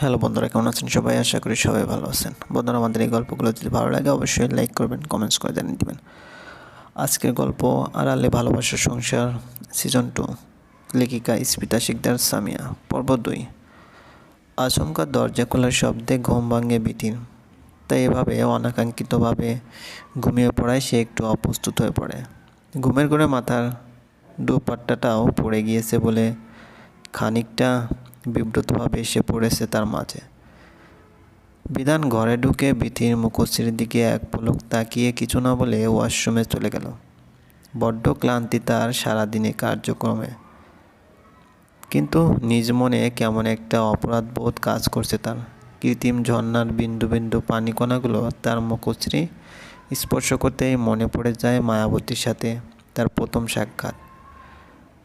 Hello বন্ধুরা, কেমন আছেন সবাই? আশা করি সবাই ভালো আছেন। বন্ধুরা, আমাদের এই গল্পগুলো যদি ভালো লাগে, অবশ্যই লাইক করবেন কমেন্টস করে জানিয়ে দেবেন। আজকের গল্প, আড়ালে ভালোবাসার সংসার সিজন টু লেখিকা স্পিতা শিকদার, সামিয়া, পর্ব দুই। আচমকা দরজা খোলার শব্দে ঘুম ভাঙে বিতির তাই এভাবে, অনাকাঙ্ক্ষিতভাবে ঘুমিয়ে পড়ায় সে একটু অপ্রস্তুত হয়ে পড়ে। ঘুমের ঘরে মাথার দুপাট্টাটাও পড়ে গিয়েছে বলে খানিকটা বিব্রতভাবে এসে পড়েছে তার মাঝে। বিধান ঘরে ঢুকে বিথির মুখশ্রীর দিকে এক পলক তাকিয়ে কিছু না বলে ওয়াশরুমে চলে গেল। বড্ড ক্লান্তি তার সারাদিনে কার্যক্রমে। কিন্তু নিজ মনে কেমন একটা অপরাধ বোধ কাজ করছে তার। কৃত্রিম ঝর্ণার বিন্দু বিন্দু পানিকণাগুলো তার মুখশ্রী স্পর্শ করতেই মনে পড়ে যায় মায়াবতীর সাথে তার প্রথম সাক্ষাৎ।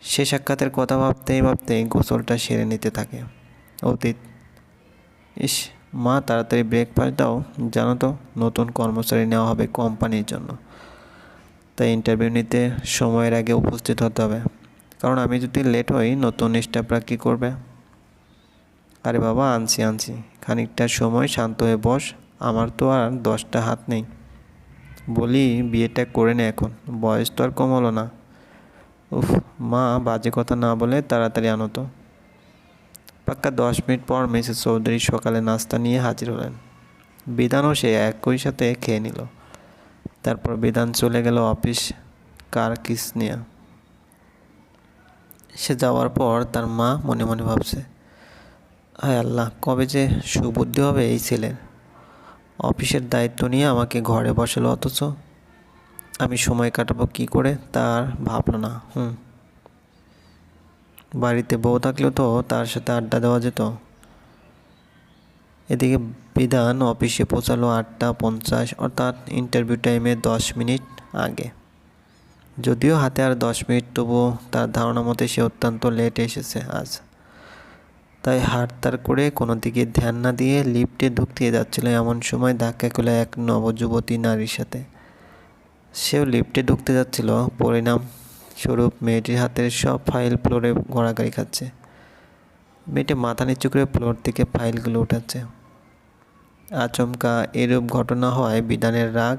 সে সাক্ষাতের কথা ভাবতেই ভাবতেই গোসলটা সেরে নিতে থাকে। অতীত, ইস, মা, তাড়াতাড়ি ব্রেকফাস্ট দাও। জানো তো, নতুন কর্মচারী নেওয়া হবে কোম্পানির জন্য। তাই ইন্টারভিউ নিতে সময়ের আগে উপস্থিত হতে হবে। কারণ আমি যদি লেট হই, নতুন স্টাফরা কী করবে? আরে বাবা, আনছি আনছি। খানিকটা সময় শান্ত হয়ে বস। আমার তো আর দশটা হাত নেই। বলি, বিয়েটা করে নে এখন। বয়স তো আর কম হলো না। উফ, মা বাজে কথা না বলে তাড়াতাড়ি আনো তো পাক্কা দশ মিনিট পর মিসেস চৌধুরী সকালে নাস্তা নিয়ে হাজির হলেন। বিধানও সে একই সাথে খেয়ে নিল। তারপর বিধান চলে গেল অফিস কার কিস নিয়ে। সে যাওয়ার পর তার মা মনে মনে ভাবছে, হায় আল্লাহ, কবে যে সুবুদ্ধি হবে এই ছেলের। অফিসের দায়িত্ব নিয়ে আমাকে ঘরে বসালো অথচ আমি সময় কাটাবো কী করে? তার ভাবলো না, হুম। বাড়িতে বউ থাকলেও তো তার সাথে আড্ডা দেওয়া যেত। এদিকে বিধান অফিসে পৌঁছালো আটটা পঞ্চাশ, অর্থাৎ ইন্টারভিউ টাইমে দশ মিনিট আগে। যদিও হাতে আর দশ মিনিট তবুও তার ধারণা মতে সে অত্যন্ত লেট এসেছে আজ। তাই হাড়তার করে কোনো দিকে ধ্যান না দিয়ে লিফটে ঢুকতে যাচ্ছিল এমন সময় ধাক্কা খেলো এক নবযুবতী নারীর সাথে। সেও লিফটে ঢুকতে যাচ্ছিল। পরিণাম স্বরূপ মেয়েটির হাতের সব ফাইল ফ্লোরে গড়াগড়ি খাচ্ছে। মেয়েটি মাথা নিচু করে ফ্লোর থেকে ফাইলগুলো উঠাচ্ছে। আচমকা এরূপ ঘটনা হওয়ায় বিধানের রাগ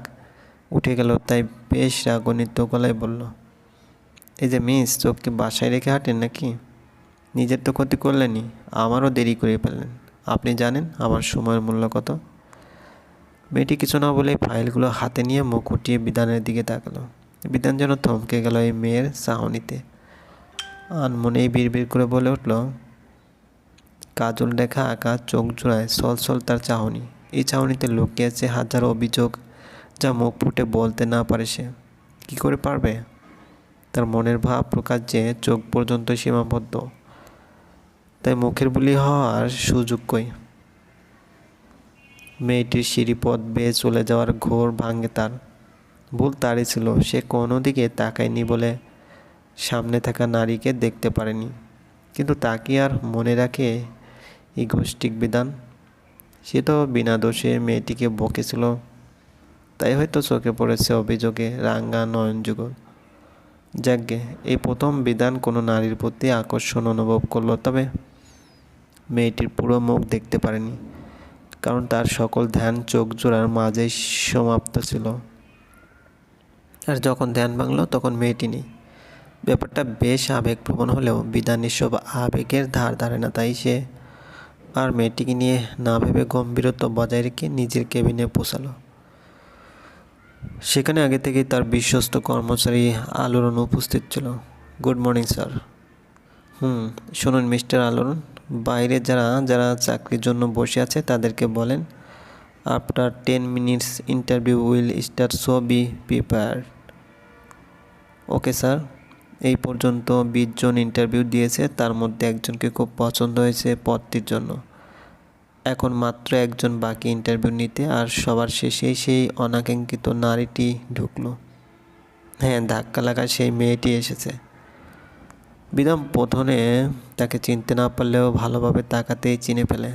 উঠে গেল, তাই বেশ রাগনিত গলায় বলল, এই যে মিস, চোখকে বাসায় রেখে হাঁটেন নাকি? নিজের তো ক্ষতি করলেনই, আমারও দেরি করে ফেললেন। আপনি জানেন আমার সময়ের মূল্য কত? মেয়েটি কিছু না বলে ফাইলগুলো হাতে নিয়ে মুখ উঠিয়ে বিধানের দিকে তাকালো। বিধান যেন থমকে গেল এই মেয়ের চাহনিতে আনমনেই বিড়বিড় করে বলে উঠল, কাজল রেখা আঁকা চোখ জোড়ায় সলসল তার চাহনি এই চাহনিতে লুকিয়েছে হাজারো অভিযোগ যা মুখ ফুটে বলতে না পারে সে। কী করে পারবে? তার মনের ভাব প্রকাশ যে চোখ পর্যন্ত সীমাবদ্ধ। তাই মুখের বুলি হওয়ার সুযোগ কই? মেয়েটির সিঁড়িপথ বেয়ে চলে যাওয়ার ঘোর ভাঙে তার। ভুল তারই ছিল, সে কোনো দিকে তাকায়নি বলে সামনে থাকা নারীকে দেখতে পারেনি। কিন্তু তাকে আর মনে রাখে ইগোষ্টিক বিধান? সে তো বিনা দোষে মেয়েটিকে বকেছিল, তাই হয়তো চোখে পড়েছে অভিযোগে রাঙ্গা নয়নযুগল যাকে এই প্রথম বিধান কোনো নারীর প্রতি আকর্ষণ অনুভব করল, তবে মেয়েটির পুরো মুখ দেখতে পারেনি। কারণ তার সকল ধ্যান, চোখ জোড়ার মাঝেই সমাপ্ত ছিল। আর যখন ধ্যান ভাঙলো, তখন মেয়েটি নেই। ব্যাপারটা বেশ আবেগপ্রবণ হলেও বিধান এসব আবেগের ধার ধারে না, তাই সে আর মেয়েটিকে নিয়ে না ভেবে গম্ভীরত্ব বজায় রেখে নিজের কেবিনে পৌঁছালো। সেখানে আগে থেকেই তার বিশ্বস্ত কর্মচারী আলোড়ন উপস্থিত ছিল। Good morning, sir. হুম, শুনুন মিস্টার আলোড়ন। বাইরে যারা যারা চাকরির জন্য বসে আছে তাদেরকে বলেন after ten minutes interview will start so be prepared okay sir এই পর্যন্ত বিশ জন ইন্টারভিউ দিয়েছে, তার মধ্যে একজনকে খুব পছন্দ হয়েছে পদটির জন্য। এখন মাত্র একজন বাকি ইন্টারভিউ নিতে, আর সবার শেষেই সেই অনাকাঙ্ক্ষিত নারীটি ঢুকলো। হ্যাঁ ধাক্কা লাগা সেই মেয়েটি এসেছে। বিদম প্রথমে তাকে চিনতে না পারলেও ভালোভাবে তাকাতেই চিনে ফেলে।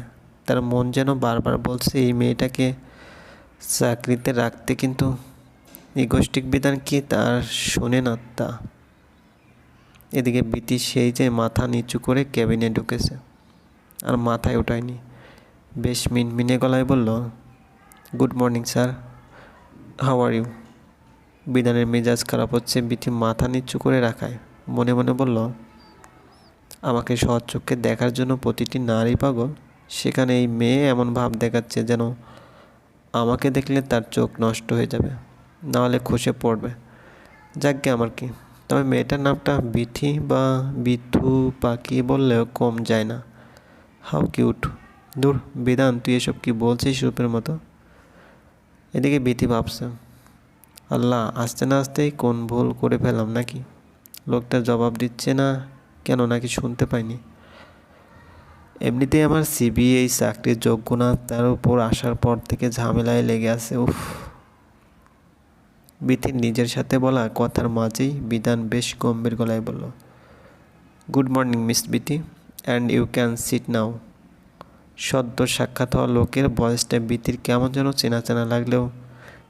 তার মন যেন বারবার বলছে, এই মেয়েটাকে চাকরিতে রাখতে কিন্তু ইগোষ্টিক বিধান কি তার? শোনে না তা। এদিকে বিতি সেই যে মাথা নিচু করে ক্যাবিনে ঢুকেছে, আর মাথায় ওঠায়নি। বেশ মিনমিনে গলায় বলল, good morning sir, how are you? বিধানের মেজাজ খারাপ হচ্ছে বিথি মাথা নিচু করে রাখায়। মনে মনে বলল, আমাকে সৎ চোখে দেখার জন্য প্রতিটি নারী পাগল, সেখানে এই মেয়ে এমন ভাব দেখাচ্ছে যেন আমাকে দেখলে তার চোখ নষ্ট হয়ে যাবে, নাহলে খসে পড়বে। যাকগে আমার কি। তবে মেয়েটার নামটা বিথি বা বিথু পাখি বললেও কম যায় না। How cute. দূর, বিধান, তুই এসব কি বলছিস রূপের মতো? এদিকে বিথি ভাবছে, আল্লাহ, আসতে না আসতেই কোন ভুল করে ফেলাম নাকি? লোকটা জবাব দিচ্ছে না, কেন নাকি শুনতে পাইনি। এমনিতেই আমার সিবি এই চাকরির যোগ্য না, তার উপর আসার পর থেকে ঝামেলায় লেগে আছে, উফ। বিথির নিজের সাথে বলা কথার মাঝেই বিধান বেশ গম্ভীর গলায় বলল, good morning, miss Bithi and you can sit now. সদ্য সাক্ষাৎ হওয়া লোকের বয়সটা বিতির কেমন যেন চেনা চেনা লাগলেও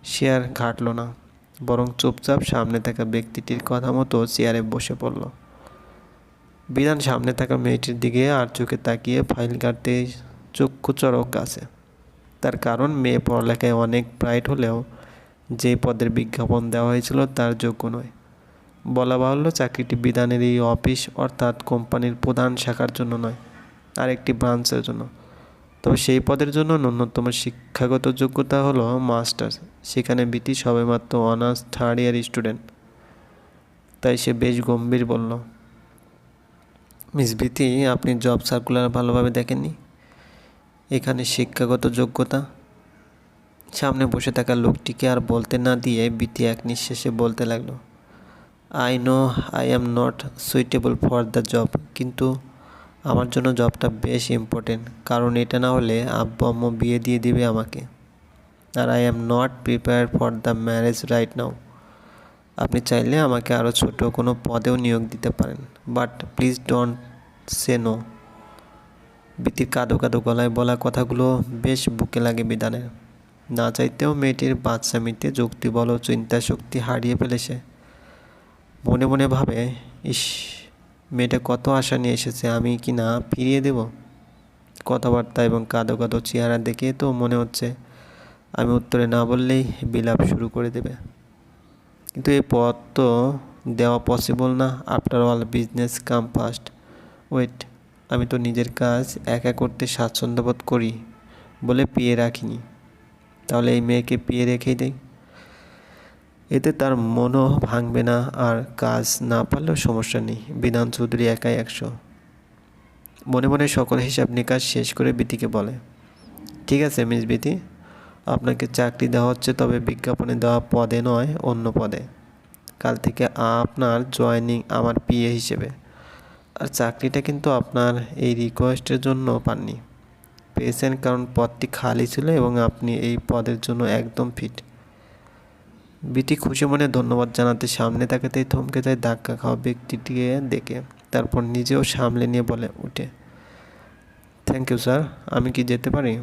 সে আর ঘাটল না। বরং চুপচাপ সামনে থাকা ব্যক্তিটির কথা মতো চেয়ারে বসে পড়ল। বিধান সামনে থাকা মেয়েটির দিকে আর চোখে তাকিয়ে ফাইল কাটতে চক্ষু চরক আছে। তার কারণ মেয়ে পড়ালেখায় অনেক ব্রাইট হলেও যে পদের বিজ্ঞাপন দেওয়া হয়েছিল তার যোগ্য নয়। বলা বাহুল্য চাকরিটি বিধানের এই অফিস অর্থাৎ কোম্পানির প্রধান শাখার জন্য নয়, আরেকটি ব্রাঞ্চের জন্য। তবে সেই পদের জন্য ন্যূনতম শিক্ষাগত যোগ্যতা হলো মাস্টার্স। সেখানে বিটি সবেমাত্র অনার্স থার্ড ইয়ার স্টুডেন্ট তাই সে বেশ গম্ভীর বলল, মিস বিতি আপনি জব সার্কুলার ভালোভাবে দেখেননি? এখানে শিক্ষাগত যোগ্যতা? সামনে বসে থাকা লোকটিকে আর বলতে না দিয়ে বিতি এক নিঃশ্বাসে বলতে লাগল I know I am not suitable for the job কিন্তু আমার জন্য জবটা বেশ ইম্পর্টেন্ট কারণ এটা না হলে আব্বু আম্মু বিয়ে দিয়ে দিবে আমাকে। আর I am not prepare for the marriage right now আপনি চাইলে আমাকে আরও ছোট কোনো পদেও নিয়োগ দিতে পারেন but please don't say no বিতির কাদো কাদো গলায় বলা কথাগুলো বেশ বুকে লাগে বিধানের। না চাইতেও মেয়েটির বাচ্চামিতে যুক্তি বলো চিন্তা শক্তি হারিয়ে ফেলেছে। মনে মনে ভাবে, ইস মেয়েটা কত আশা নিয়ে এসেছে, আমি কি না ফিরিয়ে দেব? কথাবার্তা এবং কাদো কাদো চেহারা দেখে তো মনে হচ্ছে, আমি উত্তরে না বললেই বিলাপ শুরু করে দেবে। কিন্তু এই পথ তো দেওয়া পসিবল না। After all business come first wait আমি তো নিজের কাজ একা করতে স্বাচ্ছন্দ্য বোধ করি বলে পিয়ে রাখিনি। তাহলে এই মেয়েকে পিয়ে রেখেই দেয় এতে তার মনও ভাঙবে না আর কাজ না পারলেও সমস্যা নেই। বিধান চৌধুরী একাই একশো। মনে মনে সকল হিসাব নিকাশ শেষ করে বিতিকে বলে, ঠিক আছে মিস বিতি আপনাকে চাকরি দেওয়া হচ্ছে তবে বিজ্ঞাপনে দেওয়া পদে নয়, অন্য পদে। কাল থেকে আপনার জয়নিং আমার পিএ হিসেবে। আর চাকরিটা কিন্তু আপনার এই রিকোয়েস্টের জন্য পাননি। পেয়েছেন কারণ পদটি খালি ছিল এবং আপনি এই পদের জন্য একদম ফিট। বিটি খুশি মনে ধন্যবাদ জানাতে সামনে তাকাতেই থমকে যায় ধাক্কা খাওয়া ব্যক্তিটিকে দেখে। তারপর নিজেও সামলে নিয়ে বলে, উঠে। থ্যাংক ইউ স্যার আমি কি যেতে পারি?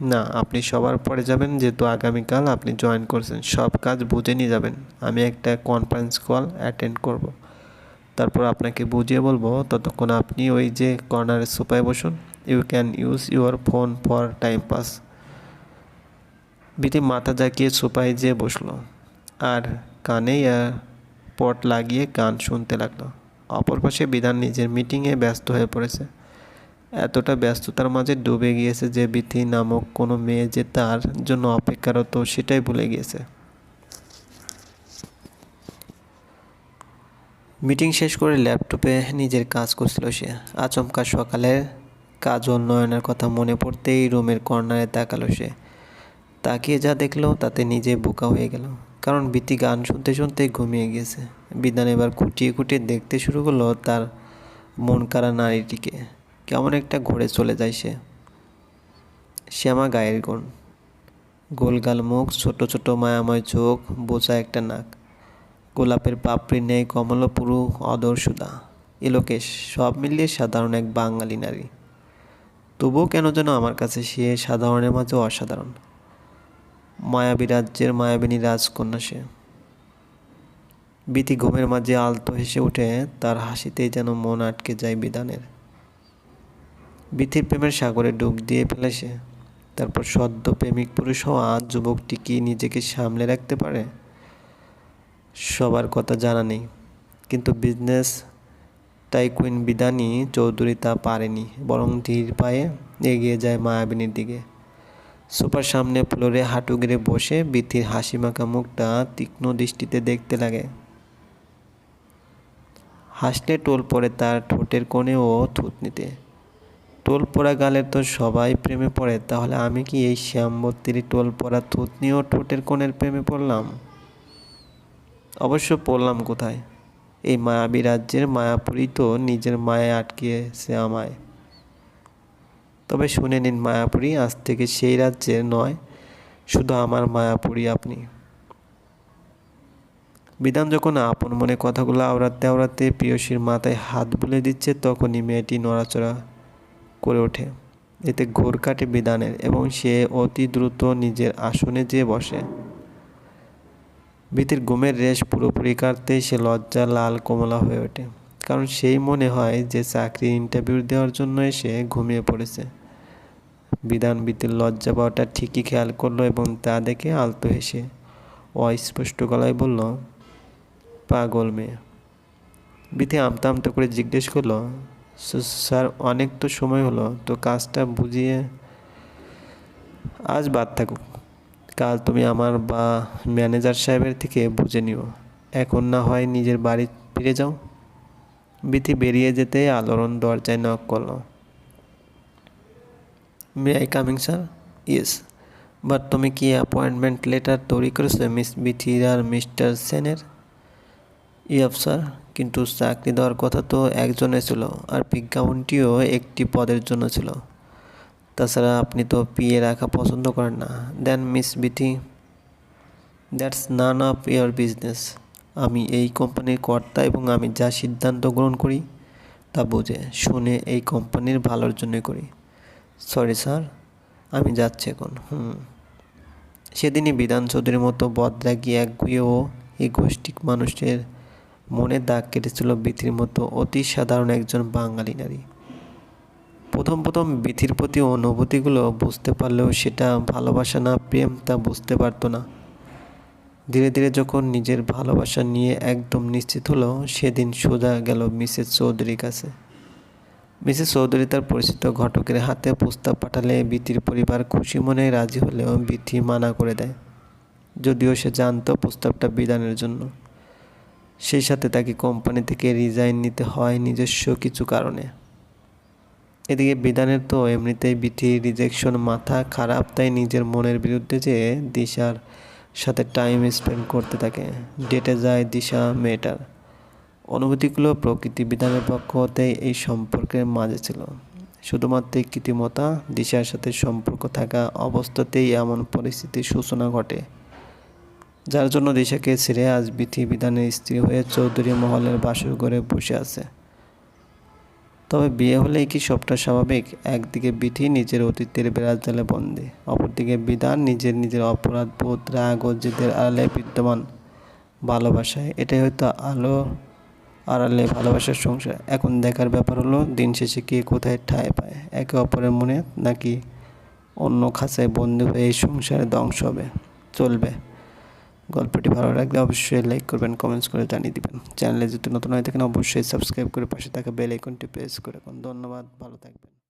না, আপনি সবার পরে যাবেন, যেহেতু আগামীকাল আপনি জয়েন করছেন। সব কাজ বুঝে নিয়ে যাবেন। আমি একটা কনফারেন্স কল অ্যাটেন্ড করব। তারপর আপনাকে বুঝিয়ে বলব, ততক্ষণ আপনি ওই যে কর্নারের সোফায় বসুন। You can use your phone for time pass বিটি মাথা জাকিয়ে সোফায় যেয়ে বসল। আর কানে পট লাগিয়ে গান শুনতে লাগল। অপর পাশে বিধান নিজের মিটিংয়ে ব্যস্ত হয়ে পড়েছে। এতটা ব্যস্ততার মাঝে ডুবে গিয়েছে যে বিথি নামক কোনো মেয়ে যে তার জন্য অপেক্ষারত সেটাই ভুলে গিয়েছে। মিটিং শেষ করে ল্যাপটপে নিজের কাজ করছিল সে। আচমকা সকালে কাজ উন্নয়নের কথা মনে পড়তেই রুমের কর্নারে তাকালো সে। তাকিয়ে যা দেখল, তাতে নিজে বোকা হয়ে গেল। কারণ বিতি গান শুনতে শুনতে ঘুমিয়ে গিয়েছে বিধান এবার খুঁটিয়ে খুঁটিয়ে দেখতে শুরু করল তার মন কারা নারীটিকে। কেমন একটা ঘোরে চলে যায় সে। শ্যামা গায়ের গুণ। গোলগাল মুখ, ছোট ছোট মায়াময় চোখ, বোচা একটা নাক। গোলাপের পাপড়ি নেই কমলপুরু অদর্শুদা এলোকেশ সব মিলিয়ে সাধারণ এক বাঙালি নারী। তবুও কেন যেন আমার কাছে সে সাধারণের মাঝে অসাধারণ। মায়াবী রাজ্যের মায়াবিনী রাজকন্যা সে। বিতি ঘুমের মাঝে আলতো হেসে উঠে, তার হাসিতেই যেন মন আটকে যায় বিধানের। বিথির প্রেমের সাগরে ডুব দিয়ে ফেলে সে। তারপর সদ্য প্রেমিক পুরুষ হওয়া যুবকটি কি নিজেকে সামলে রাখতে পারে? সবার কথা জানা নেই। কিন্তু বিজনেস টাইকুইন বিদানি চৌধুরী তা পারেনি, বরং ধীর পায়ে এগিয়ে যায় মায়াবিনীর দিকে। সোফার সামনে ফ্লোরে হাঁটু গেড়ে বসে বিথির হাসি মাখা মুখটা তীক্ষ্ণ দৃষ্টিতে দেখতে লাগে। হাসলে টোল পড়ে তার ঠোঁটের কোণে ও থুতনিতে। টোল পড়া গালের তো সবাই প্রেমে পড়ে, তাহলে আমি কি এই শ্যামবর্তীর টোল পড়া থুতনি ও ঠোঁটের কোণের প্রেমে পড়লাম? অবশ্য পড়লাম কোথায়? এই মায়াবী রাজ্যের মায়াপুরী তো নিজের মায়ে আটকিয়েছে আমায়। তবে শুনে নিন মায়াপুরী, আজ থেকে সেই রাজ্যের নয়, শুধু আমার মায়াপুরী আপনি। বিধান যখন আপন মনে কথাগুলো আওড়াতে আওড়াতে প্রিয়সীর মাথায় হাত বুলে দিচ্ছে, তখনই মেয়েটি নড়াচড়া করে ওঠে। এতে ঘোর কাটে বিধানের এবং সে অতি দ্রুত নিজের আসনে যেয়ে বসে। ভীতির ঘুমের রেশ পুরোপুরি কাটতে সে লজ্জা, লাল কমলা হয়ে ওঠে। কারণ সেই মনে হয় যে চাকরি ইন্টারভিউ দেওয়ার জন্য এসে ঘুমিয়ে পড়েছে। বিধান ভীতির লজ্জা পাওয়াটা ঠিকই খেয়াল করল এবং তা দেখে আলতো হেসে অস্পষ্ট গলায় বলল, পাগল মেয়ে। বিথি আমতা আমতা করে জিজ্ঞেস করল স্যার, অনেক তো সময় হলো, তো কাজটা বুঝিয়ে আজ বাদ থাকুক। কাল তুমি আমার বা ম্যানেজার সাহেবের থেকে বুঝে নিও। এখন না হয় নিজের বাড়ি ফিরে যাও। বিথি বেরিয়ে যেতে আলোড়ন দরজায় নক করল। May I coming sir yes but তুমি কি অ্যাপয়েন্টমেন্ট লেটার তৈরি করেছ মিস বিথির আর মিস্টার সেনের ইয়াব স্যার কিন্তু চাকরি দেওয়ার কথা তো একজনে ছিল আর বিজ্ঞাপনটিও একটি পদের জন্য ছিল। তাছাড়া আপনি তো পিয়ে রাখা পছন্দ করেন না। Then miss Bithi that's none of your business আমি এই কোম্পানির কর্তা এবং আমি যা সিদ্ধান্ত গ্রহণ করি তা বুঝে, শুনে এই কোম্পানির ভালোর জন্যই করি। সরি স্যার আমি যাচ্ছি এখন। হুম। সেদিনই বিধান চৌধুরীর মতো বদরাগী একগুয়ে ও এই গোষ্ঠী মানুষের মনে দাগ কেটেছিল বিথির মতো। অতি সাধারণ একজন বাঙালি নারী। প্রথম প্রথম বিথির প্রতি অনুভূতিগুলো বুঝতে পারলেও সেটা ভালোবাসা না, প্রেম তা বুঝতে পারতো না। ধীরে ধীরে যখন নিজের ভালোবাসা নিয়ে একদম নিশ্চিত হলো, সেদিন সোজা গেল মিসেস চৌধুরীর কাছে। মিসেস চৌধুরী তার পরিচিত ঘটকের হাতে প্রস্তাব পাঠালে বিথির পরিবার খুশি মনে রাজি হলেও বিথি মানা করে দেয়। যদিও সে জানত প্রস্তাবটা বিধানের জন্য। সেই সাথে তাকে কোম্পানি থেকে রিজাইন নিতে হয় নিজস্ব কিছু কারণে। এদিকে বিধানের তো এমনিতেই বিথি রিজেকশন মাথা খারাপ, তাই নিজের মনের বিরুদ্ধে যে দিশার সাথে টাইম স্পেন্ড করতে থাকে, ডেটে যায় দিশা মেয়েটার। অনুভূতিগুলো প্রকৃতি বিধানের পক্ষ হতে এই সম্পর্কের মাঝে ছিল। শুধুমাত্র কৃতিমতা দিশার সাথে সম্পর্ক থাকা অবস্থাতেই এমন পরিস্থিতির সূচনা ঘটে, যার জন্য দিশাকে ছেড়ে আজ বিধি বিধানের স্ত্রী হয়ে চৌধুরী মহলের বাসর ঘরে বসে আছে। তবে বিয়ে হলেই কি সবটা স্বাভাবিক? একদিকে বিধি নিজের অতীতের বেড়ার জালে বন্দী, অপরদিকে বিধান নিজের নিজের অপরাধ বোধ রাগ ও জেদের আড়ালে বিদ্যমান ভালোবাসায়। এটাই হয়তো আলো আড়ালে ভালোবাসার সংসার। এখন দেখার ব্যাপার হলো, দিন শেষে কে কোথায় ঠায় পায়? একে অপরের মনে নাকি অন্য খাঁচায় বন্ধু হয়ে এই সংসারে ধ্বংস হবে, চলবে? গল্পটি ভালো লাগলে অবশ্যই লাইক করবেন কমেন্টস করে জানিয়ে দেবেন। চ্যানেলে যদি নতুন হয়ে থাকেন, অবশ্যই সাবস্ক্রাইব করে পাশে থাকা বেল আইকনটি প্রেস করে ধন্যবাদ, ভালো থাকবেন।